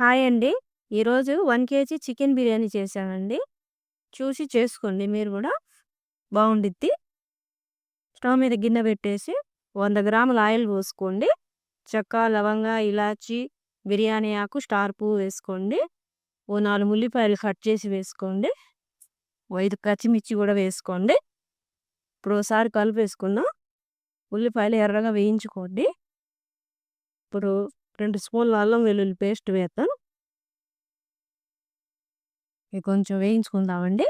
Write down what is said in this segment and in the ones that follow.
Hi అండి. ఈరోజు one KG chicken biryani చేశానండి. చూసి చేసుకోండి మీరు కూడా బాగుండిద్ది స్టవ్ మీద గిన్నె పెట్టేసి వంద గ్రాముల ఆయిల్ పోసుకోండి. చెక్క, లవంగ, ఇలాచి, బిర్యానీ ఆకు, స్టార్ పువ్వు వేసుకోండి. ఓ నాలుగు ఉల్లిపాయలు కట్ చేసి వేసుకోండి. ఐదు పచ్చిమిర్చి కూడా వేసుకోండి. ఇప్పుడు ఒకసారి కలిపేసుకుందాం. ఉల్లిపాయలు ఎర్రగా వేయించుకోండి. ఇప్పుడు రెండు స్పూన్ల అల్లం వెల్లుల్లి పేస్ట్ వేస్తాను ఇది కొంచెం వేయించుకుందామండి.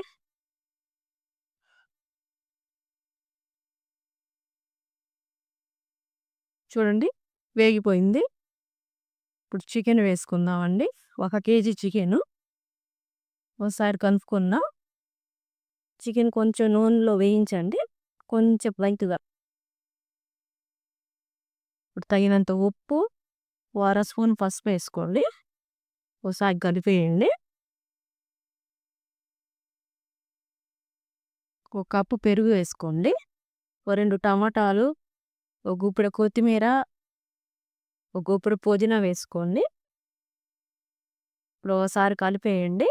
చూడండి వేగిపోయింది. ఇప్పుడు చికెన్ వేసుకుందామండి. ఒక కేజీ చికెను. ఒకసారి కలుపుకుందాం. చికెన్ కొంచెం నూనెలో వేయించండి. కొంచెం లైట్‌గా. ఇప్పుడు తగినంత ఉప్పు, ఓ అర స్పూన్ పసుపు వేసుకోండి. ఒకసారి కలిపేయండి. ఒక కప్పు పెరుగు వేసుకోండి. ఓ రెండు టమాటాలు, ఒక గుప్పెడు కొత్తిమీర, ఒక గుప్పెడు పుదీనా వేసుకోండి. ఇప్పుడు ఒకసారి కలిపేయండి.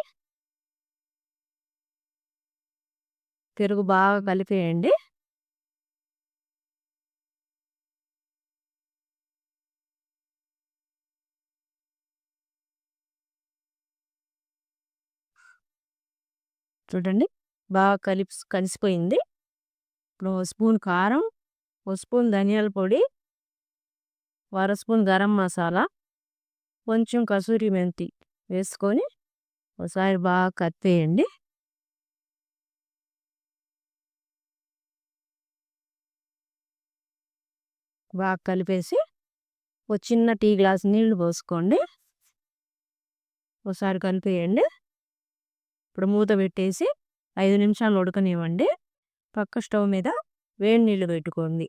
పెరుగు బాగా కలిపేయండి. చూడండి బాగా కలిపి కలిసిపోయింది. ఇప్పుడు ఓ స్పూన్ కారం, ఓ స్పూన్ ధనియాల పొడి, వర స్పూన్ గరం మసాలా, కొంచెం కసూరి మెంతి వేసుకొని ఒకసారి బాగా కలిపేయండి. బాగా కలిపేసి ఒక చిన్న టీ గ్లాస్ నీళ్ళు పోసుకోండి. ఒకసారి కలిపేయండి. ఇప్పుడు మూత పెట్టేసి ఐదు నిమిషాలు ఉడకనివ్వండి. పక్క స్టవ్ మీద వేడి నీళ్ళు పెట్టుకోండి.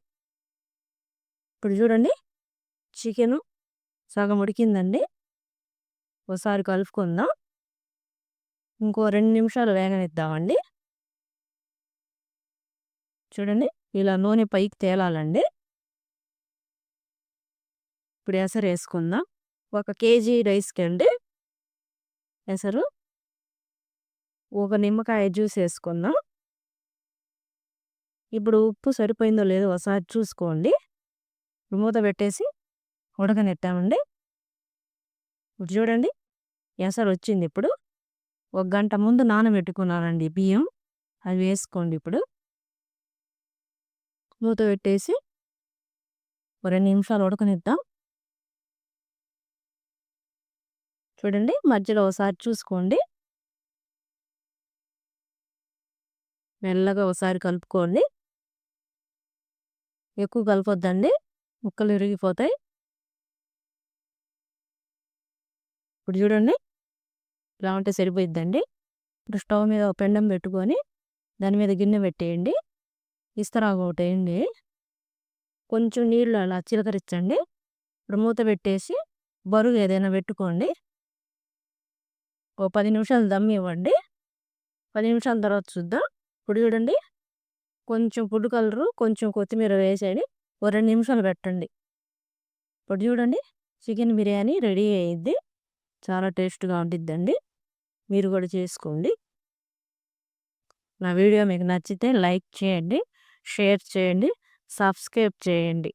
ఇప్పుడు చూడండి చికెను సగం ఉడికిందండి. ఒకసారి కలుపుకుందాం. ఇంకో రెండు నిమిషాలు వేగనిద్దామండి. చూడండి ఇలా నూనె పైకి తేలాలండి. ఇప్పుడు ఎసరు వేసుకుందాం. ఒక కేజీ రైస్‌కి అండి. ఎసరు. ఒక నిమ్మకాయ జ్యూస్ వేసుకుందాం. ఇప్పుడు ఉప్పు సరిపోయిందో లేదో ఒకసారి చూసుకోండి. మూత పెట్టేసి ఉడకనెట్టామండి ఇప్పుడు చూడండి ఎసరు వచ్చింది ఇప్పుడు. ఒక గంట ముందు నానబెట్టుకున్నానండి బియ్యం. అవి వేసుకోండి ఇప్పుడు. మూత పెట్టేసి ఓ రెండు నిమిషాలు ఉడకనిద్దాం. చూడండి మధ్యలో ఒకసారి చూసుకోండి. మెల్లగా ఒకసారి కలుపుకోండి. ఎక్కువ కలపొద్దండి. ముక్కలు విరిగిపోతాయి. ఇప్పుడు చూడండి ఇలా ఉంటే సరిపోయిద్దండి. ఇప్పుడు స్టవ్ మీద ఒక పెండం పెట్టుకొని దాని మీద గిన్నె పెట్టేయండి. ఇస్తరాకు ఒకటి వేయండి. కొంచెం నీళ్ళు అలా చిలకరించండి. ఇప్పుడు మూత పెట్టేసి బరువు ఏదైనా పెట్టుకోండి. ఓ పది నిమిషాలు దమ్ ఇవ్వండి. పది నిమిషాల తర్వాత చూద్దాం. ఇప్పుడు చూడండి కొంచెం ఫుడ్ కలరు, కొంచెం కొత్తిమీర వేసేయండి. ఓ రెండు నిమిషాలు పెట్టండి. ఇప్పుడు చూడండి చికెన్ బిర్యానీ రెడీ అయ్యిద్ది. చాలా టేస్ట్‌గా ఉంటుందండి మీరు కూడా చేసుకోండి. నా వీడియో మీకు నచ్చితే లైక్ చేయండి, షేర్ చేయండి, సబ్స్క్రైబ్ చేయండి.